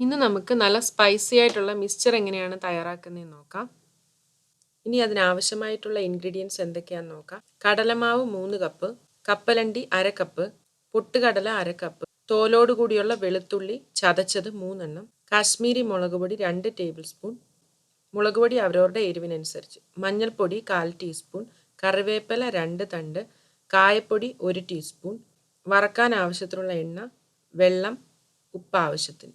ഇന്ന് നമുക്ക് നല്ല സ്പൈസി ആയിട്ടുള്ള മിക്സ്ചർ എങ്ങനെയാണ് തയ്യാറാക്കുന്നതെന്ന് നോക്കാം. ഇനി അതിനാവശ്യമായിട്ടുള്ള ഇൻഗ്രീഡിയൻസ് എന്തൊക്കെയാണെന്ന് നോക്കാം. കടലമാവ് മൂന്ന് കപ്പ് കപ്പലണ്ടി അര കപ്പ് പൊട്ടുകടല അര കപ്പ് തോലോട് കൂടിയുള്ള വെളുത്തുള്ളി ചതച്ചത് മൂന്നെണ്ണം കാശ്മീരി മുളക് പൊടി രണ്ട് ടേബിൾ സ്പൂൺ മുളക് പൊടി അവരവരുടെ എരിവിനനുസരിച്ച് മഞ്ഞൾപ്പൊടി കാൽ ടീസ്പൂൺ കറിവേപ്പില രണ്ട് തണ്ട് കായപ്പൊടി ഒരു ടീസ്പൂൺ വറക്കാൻ ആവശ്യത്തിനുള്ള എണ്ണ വെള്ളം ഉപ്പ് ആവശ്യത്തിന്.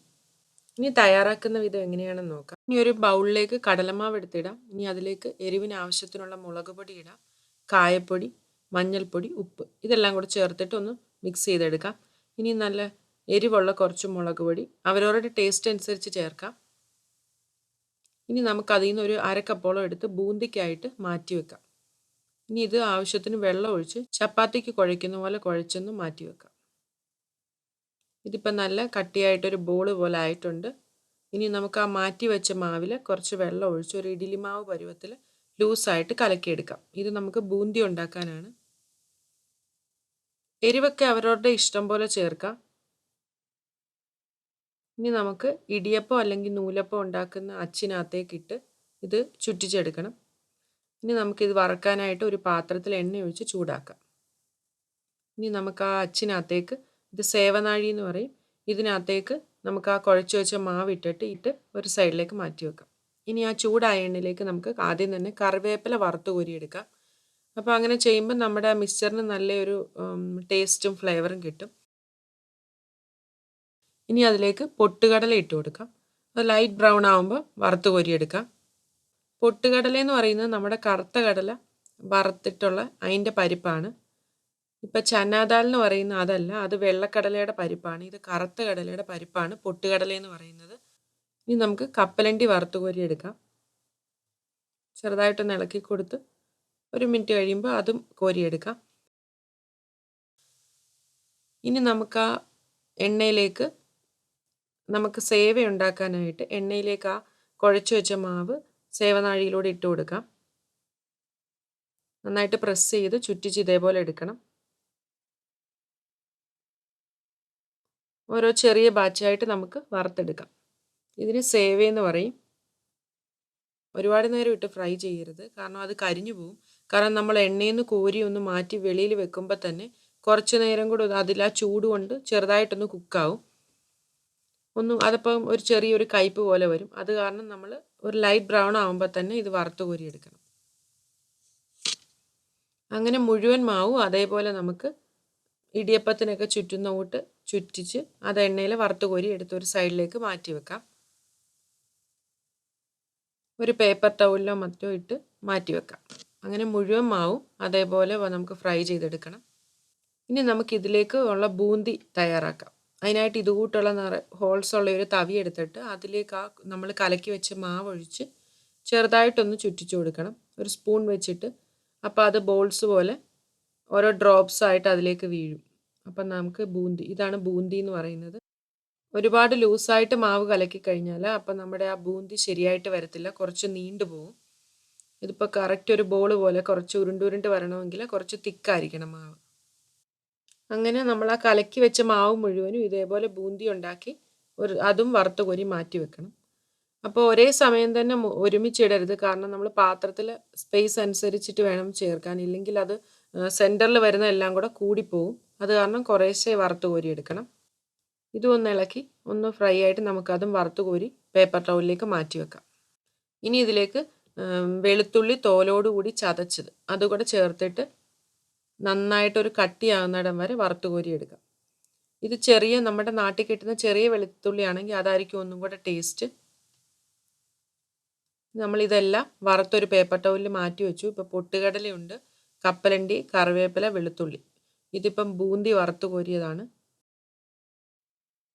ഇനി തയ്യാറാക്കുന്ന വിധം എങ്ങനെയാണെന്ന് നോക്കാം. ഇനി ഒരു ബൗളിലേക്ക് കടലമാവ് എടുത്തിടാം. ഇനി അതിലേക്ക് എരിവിന് ആവശ്യത്തിനുള്ള മുളക് പൊടി ഇടാം. കായപ്പൊടി മഞ്ഞൾപ്പൊടി ഉപ്പ് ഇതെല്ലാം കൂടെ ചേർത്തിട്ട് ഒന്ന് മിക്സ് ചെയ്തെടുക്കാം. ഇനി നല്ല എരിവുള്ള കുറച്ച് മുളക് പൊടി അവരവരുടെ ടേസ്റ്റ് അനുസരിച്ച് ചേർക്കാം. ഇനി നമുക്ക് അതിൽ നിന്ന് ഒരു അരക്കപ്പോളം എടുത്ത് ബൂന്തിക്കായിട്ട് മാറ്റി വെക്കാം. ഇനി ഇത് ആവശ്യത്തിന് വെള്ളം ഒഴിച്ച് ചപ്പാത്തിക്ക് കുഴയ്ക്കുന്ന പോലെ കുഴച്ചൊന്ന് മാറ്റി വെക്കാം. ഇതിപ്പോൾ നല്ല കട്ടിയായിട്ടൊരു ബോൾ പോലെ ആയിട്ടുണ്ട്. ഇനി നമുക്ക് ആ മാറ്റി വെച്ച മാവിൽ കുറച്ച് വെള്ളം ഒഴിച്ച് ഒരു ഇഡ്ഡലി മാവ് പരുവത്തിൽ ലൂസായിട്ട് കലക്കിയെടുക്കാം. ഇത് നമുക്ക് ബൂന്തി ഉണ്ടാക്കാനാണ്. എരിവൊക്കെ അവരവരുടെ ഇഷ്ടം പോലെ ചേർക്കാം. ഇനി നമുക്ക് ഇടിയപ്പം അല്ലെങ്കിൽ നൂലപ്പം ഉണ്ടാക്കുന്ന അച്ചിനകത്തേക്കിട്ട് ഇത് ചുറ്റിച്ചെടുക്കണം. ഇനി നമുക്കിത് വറക്കാനായിട്ട് ഒരു പാത്രത്തിൽ എണ്ണ ഒഴിച്ച് ചൂടാക്കാം. ഇനി നമുക്ക് ആ അച്ചിനകത്തേക്ക് ഇത് സേവനാഴി എന്ന് പറയും. ഇതിനകത്തേക്ക് നമുക്ക് ആ കുഴച്ച് വെച്ച മാവ് ഇട്ടിട്ട് ഇട്ട് ഒരു സൈഡിലേക്ക് മാറ്റി വെക്കാം. ഇനി ആ ചൂടായ എണ്ണയിലേക്ക് നമുക്ക് ആദ്യം തന്നെ കറിവേപ്പില വറുത്ത് കോരിയെടുക്കാം അപ്പോൾ അങ്ങനെ ചെയ്യുമ്പോൾ നമ്മുടെ ആ മിക്സ്ചറിന് നല്ലൊരു ടേസ്റ്റും ഫ്ലേവറും കിട്ടും. ഇനി അതിലേക്ക് പൊട്ടുകടല ഇട്ട് കൊടുക്കാം. അത് ലൈറ്റ് ബ്രൗൺ ആകുമ്പോൾ വറുത്ത് കോരിയെടുക്കാം പൊട്ടുകടല എന്ന് പറയുന്നത് നമ്മുടെ കറുത്ത കടല വറുത്തിട്ടുള്ള അതിന്റെ പരിപ്പാണ്. ഇപ്പം ചന്നാദാൽ എന്ന് പറയുന്ന അതല്ല അത് വെള്ളക്കടലയുടെ പരിപ്പാണ്. ഇത് കറുത്ത കടലയുടെ പരിപ്പാണ് പൊട്ടുകടല എന്ന് പറയുന്നത്. ഇനി നമുക്ക് കപ്പലണ്ടി വറുത്ത് കോരി എടുക്കാം. ചെറുതായിട്ടൊന്ന് ഇളക്കി കൊടുത്ത് ഒരു മിനിറ്റ് കഴിയുമ്പോൾ അതും കോരിയെടുക്കാം ഇനി നമുക്ക് ആ എണ്ണയിലേക്ക് നമുക്ക് സേവ ഉണ്ടാക്കാനായിട്ട് എണ്ണയിലേക്ക് ആ കുഴച്ചു വെച്ച മാവ് സേവനാഴിയിലൂടെ ഇട്ട് കൊടുക്കാം. നന്നായിട്ട് പ്രസ് ചെയ്ത് ചുറ്റിച്ച് ഇതേപോലെ എടുക്കണം. ഓരോ ചെറിയ ബാച്ചായിട്ട് നമുക്ക് വറുത്തെടുക്കാം. ഇതിന് സേവ എന്ന് പറയും. ഒരുപാട് നേരം ഇട്ട് ഫ്രൈ ചെയ്യരുത്. കാരണം അത് കരിഞ്ഞു പോകും കാരണം നമ്മൾ എണ്ണയിൽ നിന്ന് കോരി ഒന്ന് മാറ്റി വെളിയിൽ വെക്കുമ്പോൾ തന്നെ കുറച്ച് നേരം കൂടെ അതിൽ ആ ചൂട് കൊണ്ട് ചെറുതായിട്ടൊന്ന് കുക്കാവും ഒന്നും അതപ്പം ഒരു ചെറിയൊരു കയ്പ് പോലെ വരും. അത് കാരണം നമ്മൾ ഒരു ലൈറ്റ് ബ്രൗൺ ആകുമ്പോൾ തന്നെ ഇത് വറുത്ത് കോരിയെടുക്കണം അങ്ങനെ മുഴുവൻ മാവും. അതേപോലെ നമുക്ക് ഇടിയപ്പത്തിനൊക്കെ ചുറ്റുന്ന കൂട്ട് ചുറ്റിച്ച് അത് എണ്ണയിൽ വറുത്ത് കോരി എടുത്ത് ഒരു സൈഡിലേക്ക് മാറ്റി വെക്കാം. ഒരു പേപ്പർ ടൗലിലോ മറ്റോ ഇട്ട് മാറ്റി വെക്കാം. അങ്ങനെ മുഴുവൻ മാവും അതേപോലെ നമുക്ക് ഫ്രൈ ചെയ്തെടുക്കണം. ഇനി നമുക്ക് ഇതിലേക്ക് ഉള്ള ബൂന്തി തയ്യാറാക്കാം. അതിനായിട്ട് ഇതുകൂട്ടുള്ള നിറ ഹോൾസ് ഉള്ള ഒരു തവി എടുത്തിട്ട് അതിലേക്ക് ആ നമ്മൾ കലക്കി വെച്ച മാവ് ഒഴിച്ച് ചെറുതായിട്ടൊന്ന് ചുറ്റിച്ചു കൊടുക്കണം. ഒരു സ്പൂൺ വെച്ചിട്ട്. അപ്പോൾ അത് ബോൾസ് പോലെ ഓരോ ഡ്രോപ്സ് ആയിട്ട് അതിലേക്ക് വീഴും. അപ്പം നമുക്ക് ബൂന്തി ഇതാണ് ബൂന്തി എന്ന് പറയുന്നത്. ഒരുപാട് ലൂസായിട്ട് മാവ് കലക്കി കഴിഞ്ഞാൽ അപ്പം നമ്മുടെ ആ ബൂന്തി ശരിയായിട്ട് വരത്തില്ല കുറച്ച് നീണ്ടു പോകും ഇതിപ്പോൾ കറക്റ്റ് ഒരു ബോൾ പോലെ കുറച്ച് ഉരുണ്ടുരുണ്ട് വരണമെങ്കിൽ കുറച്ച് തിക്കായിരിക്കണം മാവ്. അങ്ങനെ നമ്മൾ ആ കലക്കി വെച്ച മാവ് മുഴുവനും ഇതേപോലെ ബൂന്തി ഉണ്ടാക്കി ഒരു അതും വറുത്ത് കോരി മാറ്റി വെക്കണം. അപ്പോൾ ഒരേ സമയം തന്നെ ഒരുമിച്ചിടരുത്. കാരണം നമ്മൾ പാത്രത്തിൽ സ്പേസ് അനുസരിച്ചിട്ട് വേണം ചേർക്കാൻ. ഇല്ലെങ്കിൽ അത് സെന്ററിൽ വരുന്ന എല്ലാം കൂടെ കൂടിപ്പോവും. അത് കാരണം കുറേശ്ശെ വറുത്ത് കോരി എടുക്കണം. ഇതും ഒന്ന് ഇളക്കി ഒന്ന് ഫ്രൈ ആയിട്ട് നമുക്കതും വറുത്ത് കോരി പേപ്പർ ടൗലിലേക്ക് മാറ്റി വെക്കാം. ഇനി ഇതിലേക്ക് വെളുത്തുള്ളി തോലോടുകൂടി ചതച്ചത്. അതുകൂടെ ചേർത്തിട്ട് നന്നായിട്ടൊരു കട്ടിയാകുന്നിടം വരെ വറുത്ത് കോരി എടുക്കാം. ഇത് ചെറിയ നമ്മുടെ നാട്ടിൽ കിട്ടുന്ന ചെറിയ വെളുത്തുള്ളി ആണെങ്കിൽ അതായിരിക്കും ഒന്നും കൂടെ ടേസ്റ്റ് നമ്മളിതെല്ലാം വറുത്തൊരു പേപ്പർ ടൗലിൽ മാറ്റി വെച്ചു. ഇപ്പോൾ പൊട്ടുകടലയുണ്ട്. കപ്പലണ്ടി കറിവേപ്പില വെളുത്തുള്ളി. ഇതിപ്പം ബൂന്തി വറുത്ത് കോരിയതാണ്.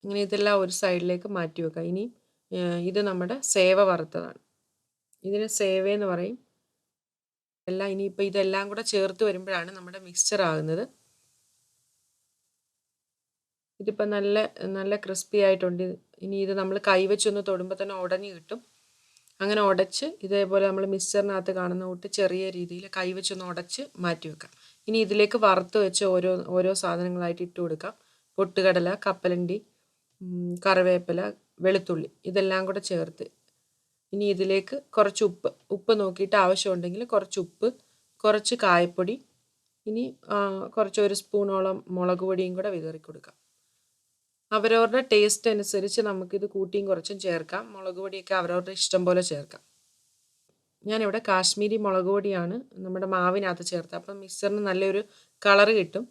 ഇങ്ങനെ ഇതെല്ലാം ഒരു സൈഡിലേക്ക് മാറ്റി വെക്കുക. ഇനി ഇത് നമ്മുടെ സേവ വറുത്തതാണ്. ഇതിന് സേവയെന്ന് പറയും. എല്ലാം ഇനിയിപ്പോൾ ഇതെല്ലാം കൂടെ ചേർത്ത് വരുമ്പോഴാണ് നമ്മുടെ മിക്സ്ചർ ആകുന്നത്. ഇതിപ്പോൾ നല്ല നല്ല ക്രിസ്പി ആയിട്ടുണ്ട്. ഇനി ഇത് നമ്മൾ കൈവച്ചൊന്ന് തൊടുമ്പോൾ തന്നെ ഉടഞ്ഞു കിട്ടും. അങ്ങനെ ഉടച്ച് ഇതേപോലെ നമ്മൾ മിക്സറിനകത്ത് കാണുന്ന കൂട്ട് ചെറിയ രീതിയിൽ കൈവച്ചൊന്ന് ഉടച്ച് മാറ്റി വെക്കാം. ഇനി ഇതിലേക്ക് വറുത്ത് വെച്ച് ഓരോ ഓരോ സാധനങ്ങളായിട്ട് ഇട്ട് കൊടുക്കാം. പൊട്ടുകടല കപ്പലണ്ടി കറിവേപ്പില വെളുത്തുള്ളി ഇതെല്ലാം കൂടെ ചേർത്ത് ഇനി ഇതിലേക്ക് കുറച്ച് ഉപ്പ് ഉപ്പ് നോക്കിയിട്ട് ആവശ്യമുണ്ടെങ്കിൽ കുറച്ച് ഉപ്പ് കുറച്ച് കായപ്പൊടി ഇനി കുറച്ച് ഒരു സ്പൂണോളം മുളക് പൊടിയും കൂടെ വിതറി കൊടുക്കാം അവരവരുടെ ടേസ്റ്റ് അനുസരിച്ച് നമുക്കിത് കൂട്ടിയും കുറച്ചും ചേർക്കാം. മുളക് പൊടിയൊക്കെ അവരവരുടെ ഇഷ്ടം പോലെ ചേർക്കാം. ഞാനിവിടെ കാശ്മീരി മുളക് പൊടിയാണ് നമ്മുടെ മാവിനകത്ത് ചേർത്ത് അപ്പം മിക്സറിന് നല്ലൊരു കളർ കിട്ടും.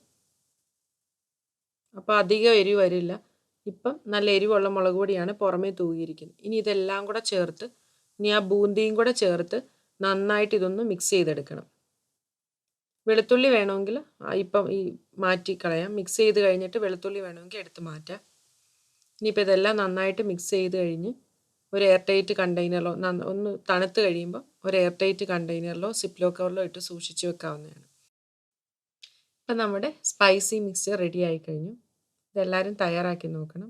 അപ്പോൾ അധികം എരിവ് വരില്ല. ഇപ്പം നല്ല എരിവുള്ള മുളക് പൊടിയാണ് പുറമേ തൂകിയിരിക്കുന്നത്. ഇനി ഇതെല്ലാം കൂടെ ചേർത്ത് ഇനി ആ ബൂന്തിയും കൂടെ ചേർത്ത് നന്നായിട്ട് ഇതൊന്ന് മിക്സ് ചെയ്തെടുക്കണം. വെളുത്തുള്ളി വേണമെങ്കിൽ ഇപ്പം ഈ മാറ്റി കളയാം മിക്സ് ചെയ്ത് കഴിഞ്ഞിട്ട് വെളുത്തുള്ളി വേണമെങ്കിൽ എടുത്ത് മാറ്റാം. ഇനിയിപ്പോൾ ഇതെല്ലാം നന്നായിട്ട് മിക്സ് ചെയ്ത് കഴിഞ്ഞ് ഒരു എയർ ടൈറ്റ് കണ്ടെയ്നറിലോ ഒന്ന് തണുത്ത് കഴിയുമ്പോൾ ഒരു എയർ ടൈറ്റ് കണ്ടെയ്നറിലോ സിപ്ലോ കവറിലോ ഇട്ട് സൂക്ഷിച്ച് വെക്കാവുന്നതാണ്. ഇപ്പം നമ്മുടെ സ്പൈസി മിക്സ് റെഡി ആയി കഴിഞ്ഞു. ഇതെല്ലാവരും തയ്യാറാക്കി നോക്കണം.